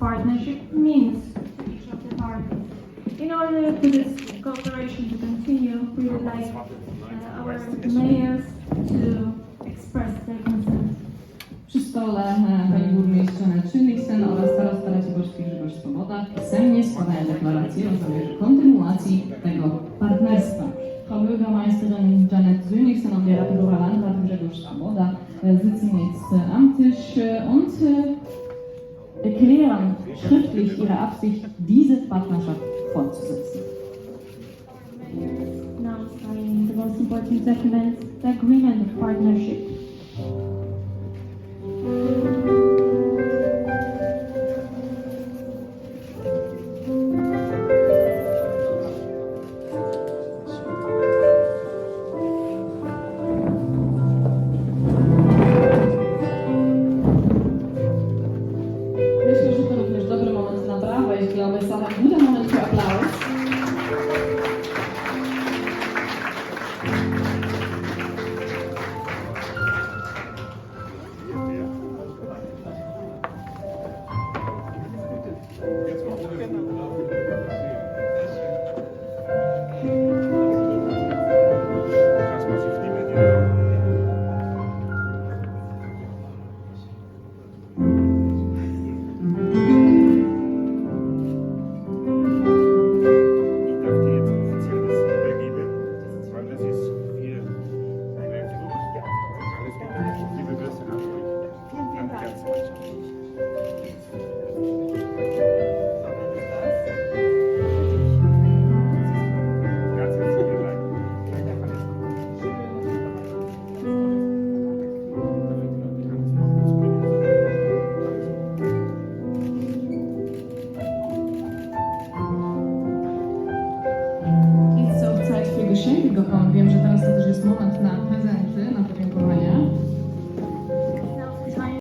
partnership means to each of the parties. In order for this cooperation to continue, we would like uh, our mayors to express their concerns. Przy stole e, pani burmistrz Janet Szynliksen oraz starosta Raciborski Grzegorz Swoboda pisemnie składają deklarację o zamierze kontynuacji tego partnerstwa. Frau Bürgermeisterin Janet Sönigsen und der Ratibora Landrat Grzegorz Swoboda sitzen jetzt am und erklären schriftlich ihre Absicht, diese Partnerschaft fortzusetzen. Now signing the most important document, the agreement of partnership. Das war ein Moment für Applaus. Gekommen. Wiem, że teraz to też jest moment